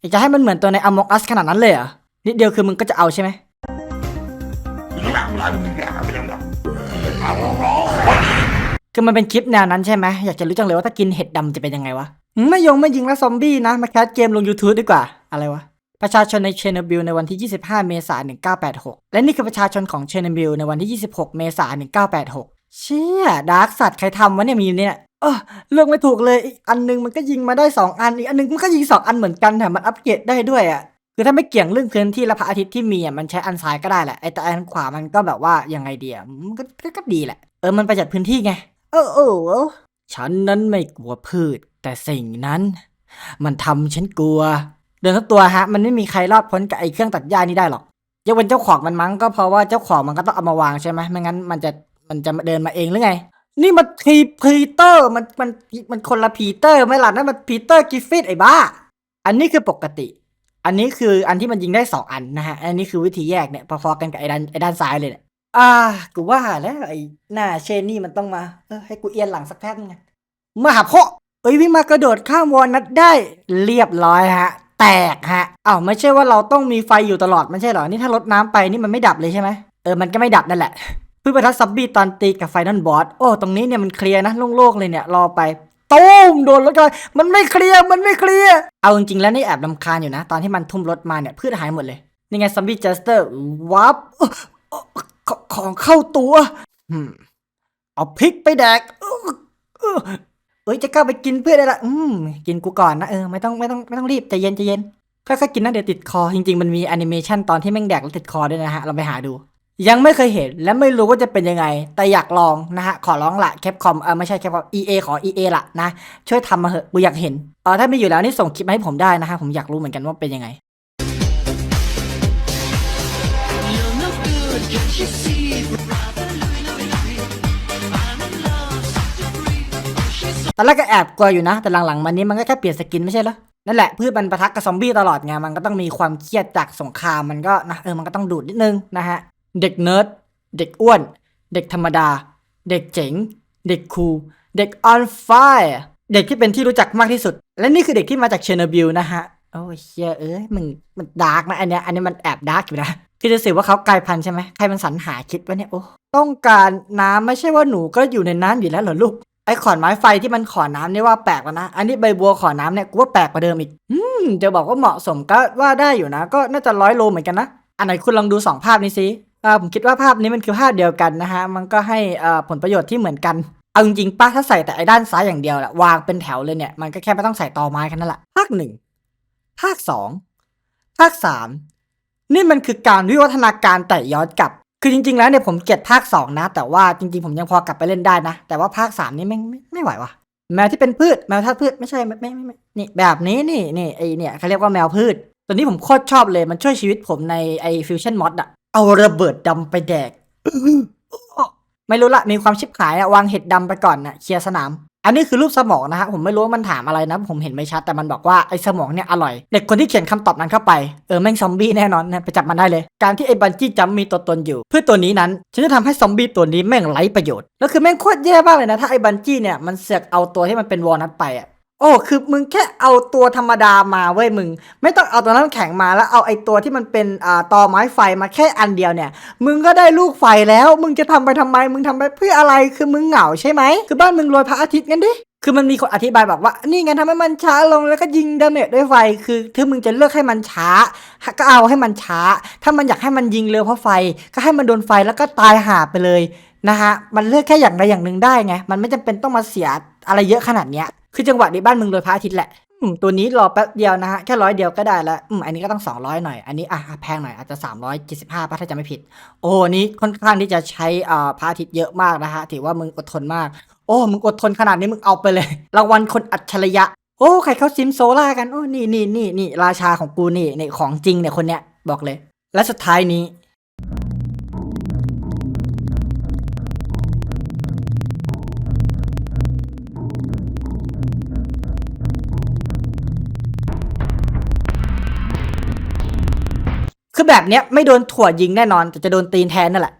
อยากจะให้มันเหมือนตัวใน Among Us ขนาดนั้นเลยเหรอ นิดเดียวคือมึงก็จะเอาใช่ไหม คือมันเป็นคลิปแนวนั้นใช่ไหม อยากจะรู้จังเลยว่าถ้ากินเห็ดดำจะเป็นยังไงวะหืมไม่ยงไม่ยิงแล้วซอมบี้นะ มาแคสเกมลง YouTube ดีกว่า อะไรวะ ประชาชนในเชอร์โนบิลในวันที่ 25 เมษายน 1986 และนี่คือประชาชนของเชอร์โนบิลในวันที่ 26 เมษายน 1986 เชี่ยดาร์กสัตว์ใครทำวะเนี่ยมีเนี่ย เออเลือกไม่ถูกเลยอีกอันนึงมันก็ยิงมาได้2อันอีกอันนึงมันก็ยิง2อันเหมือนกันแถมมันอัปเกรดได้ด้วยอะคือถ้าไม่เกี่ยงเรื่องพื้นที่และพระอาทิตย์ที่มีอะมันใช้อันซ้ายก็ได้แหละไอ้แต่อันขวามันก็แบบว่ายังไงเดีอะมันก็ก็ก็ดีแหละเออมันประหยัดพื้นที่ไงเออเออฉันนั้นไม่กลัวพืช แต่สิ่งนั้น มันทำฉันกลัว เดินทั้งตัวฮะ มันไม่มีใครรอดพ้นกับไอ้เครื่องตัดหญ้านี้ได้หรอกยกเว้นเจ้าของมันมั้งก็เพราะว่าเจ้าของมันก็ต้องเอามาวางใช่ไหมไม่งั้นมันจะมันจะเดินมาเองหรือไง นี่มันพีพีเตอร์มันมันมันคนละพีเตอร์ไม่หล่ะนั่นมันพีเตอร์กิฟฟิตไอ้บ้า อันนี้คือปกติ อันนี้คืออันที่มันยิงได้สองอันนะฮะ อันนี้คือวิธีแยกเนี่ยพอๆกันกับไอ้ด้านไอ้ด้านซ้ายเลยเนี่ยอ่า กูว่าแล้วไอ้หน้าเชนนี่มันต้องมาเออให้กูเอียนหลังสักแป๊บนึงนะมาหาพ่อเอ้ยวิ่งมากระโดดข้ามวอลนัดได้เรียบร้อยฮะ แตกฮะอ้าวไม่ใช่ว่าเราต้องมีไฟอยู่ตลอดไม่ใช่เหรอนี่ถ้าลดน้ำไปนี่มันไม่ดับเลยใช่ไหมเออมันก็ไม่ดับนั่นแหละ เพื่อประทัดซับบี้ตอนตีกับไฟนอลบอสโอ้ตรงนี้เนี่ยมันเคลียร์นะโล่งๆเลยเนี่ยรอไปตูมโดนรถกันมันไม่เคลียร์มันไม่เคลียร์เอาจริงๆแล้วนี่แอบลำคาญอยู่นะ ตอนที่มันทุ่มรถมาเนี่ยพืชหายหมดเลยนี่ไงซัมบี้เจสเตอร์วับของเข้าตัวเอาพริกไปแดกเอ้อเอ้อเอ้ยจะกล้าไปกินเพื่อนได้ละอืมกินกูก่อนนะเออไม่ต้องไม่ต้องไม่ต้องรีบใจเย็นใจเย็นค่อยๆกินนะเดี๋ยวติดคอจริงๆมันมีแอนิเมชันตอนที่แม่งแดกแล้วติดคอด้วยนะฮะเราไปหาดู ยังไม่เคยเห็นและไม่รู้ว่าจะเป็นยังไง แต่อยากลองนะฮะ ขอร้องละแคปคอมเออไม่ใช่แคปคอม EA ขอ EA ละนะ ช่วยทำมาเหอะกูอยากเห็นเออถ้ามีอยู่แล้วนี่ส่งคลิปมาให้ผมได้นะฮะ ผมอยากรู้เหมือนกันว่าเป็นยังไง ตอนแรกก็แอบกลัวอยู่นะ แต่หลังๆมันนี้มันก็แค่เปลี่ยนสกินไม่ใช่เหรอนั่นแหละพืชมันประทักกับซอมบี้ตลอดไงมันก็ต้องมีความเครียดจากสงครามมันก็นะเออมันก็ต้องดูดนิดนึงนะฮะ เด็กเนิร์ด เด็กอ้วน เด็กธรรมดา เด็กเจ๋ง เด็กคูล เด็กออนไฟเด็กที่เป็นที่รู้จักมากที่สุด และนี่คือเด็กที่มาจากเชนอร์บิลนะฮะ โอ้ยเชี่ยเอ้ยมึงมันดาร์กนะอันเนี้ย อันนี้มันแอบดาร์กอยู่นะคือจะสื่อว่าเขากลายพันธุ์ใช่ไหมใครมันสรรหาคิดว่าเนี่ยโอ้ต้องการน้ำไม่ใช่ว่าหนูก็อยู่ในน้ำอยู่แล้วเหรอลูกไอ้ขอนไม้ไฟที่มันขอน้ำนี่ว่าแปลกแล้วนะ อันนี้ใบบัวขอน้ำเนี่ยกูว่าแปลกกว่าเดิมอีก อืมจะบอกว่าเหมาะสมก็ว่าได้อยู่นะ ก็น่าจะร้อยโลเหมือนกันนะ อันไหนคุณลองดูสองภาพนี้สิ ผมคิดว่าภาพนี้มันคือภาพเดียวกันนะฮะ มันก็ให้อ่าผลประโยชน์ที่เหมือนกัน เอาจริงๆป้าถ้าใส่แต่ไอ้ด้านซ้ายอย่างเดียวแหละวางเป็นแถวเลยเนี่ย มันก็แค่ไม่ต้องใส่ตอไม้แค่นั้นแหละ ภาคหนึ่ง ภาคสองภาคสามนี่มันคือการวิวัฒนาการแต่ย้อนกลับ คือจริง ๆ แล้วเนี่ยผมเกลียดภาค2นะ แต่ว่าจริง ๆ ผมยังพอกลับไปเล่นได้นะ แต่ว่าภาค3นี่ไม่ไม่ไม่ไหวว่ะแมวที่เป็นพืชแมวธาตุพืชไม่ใช่ไม่ไม่ไม่ไม่นี่แบบนี้นี่นี่ไอเนี่ยเขาเรียกว่าแมวพืชตัวนี้ผมโคตรชอบเลยมันช่วยชีวิตผมในไอฟิวชั่นมอดอะเอาระเบิดดำไปแดก ไม่รู้ละมีความชิบหายอะวางเห็ดดำไปก่อนนะเคลียร์สนาม อันนี้คือรูปสมองนะฮะผมไม่รู้ว่ามันถามอะไรนะ ผมเห็นไม่ชัดแต่มันบอกว่าไอ้สมองเนี่ยอร่อย เด็กคนที่เขียนคำตอบนั้นเข้าไป เออแม่งซอมบี้แน่นอนนะไปจับมันได้เลย การที่ไอ้บันจี้จัมมีตัวตนอยู่ เพื่อตัวนี้นั้นฉันจะทำให้ซอมบี้ตัวนี้แม่งไร้ประโยชน์แล้วคือแม่งโคตรแย่มากเลยนะถ้าไอ้บันจี้เนี่ยมันเสือกเอาตัวที่มันเป็นวอลนัทไปอะ โอ้คือมึงแค่เอาตัวธรรมดามาเว้ยมึง ไม่ต้องเอาตัวน้ำแข็งมาแล้วเอาไอ้ตัวที่มันเป็นอ่าตอไม้ไฟมาแค่อันเดียวเนี่ย มึงก็ได้ลูกไฟแล้ว มึงจะทำไปทำไม มึงทำไปเพื่ออะไรคือมึงเหงาใช่ไหมคือบ้านมึงรวยพระอาทิตย์งั้นดิ คือมันมีคนอธิบายแบบว่า นี่ไงทำให้มันช้าลงแล้วก็ยิงดาเมจด้วยไฟ คือถ้ามึงจะเลือกให้มันช้า ก็เอาให้มันช้า ถ้ามันอยากให้มันยิงเร็วเพราะไฟ ก็ให้มันโดนไฟแล้วก็ตายหาไปเลยนะฮะ มันเลือกแค่อย่างใดอย่างหนึ่งได้ไง มันไม่จำเป็นต้องมาเสียอะไรเยอะขนาดเนี้ย คือจังหวะนี้บ้านมึงโดยพระอาทิตย์แหละ อืมตัวนี้รอแป๊บเดียวนะฮะ แค่ร้อยเดียวก็ได้ล้วอืมอันนี้ก็ต้อง 200 หน่อย อันนี้อะแพงหน่อยอาจจะ 375ป่ะถ้าจะไม่ผิด โอ้นนี้ค่อนข้างที่จะใช้อ่าพระอาทิตย์เยอะมากนะฮะ ถือว่ามึงอดทนมาก โอ้ มึงอดทนขนาดนี้มึงเอาไปเลย รางวัลคนอัจฉริยะ โอ้ใครเขาซิมโซล่ากัน โอ้ นี่นี่นี่นี่ราชาของกูนี่นี่ของจริงเนี่ยคนเนี้ยบอกเลย และสุดท้ายนี้ คือแบบเนี้ยไม่โดนถั่วยิงแน่นอนแต่จะโดนตีนแทนนั่นแหละ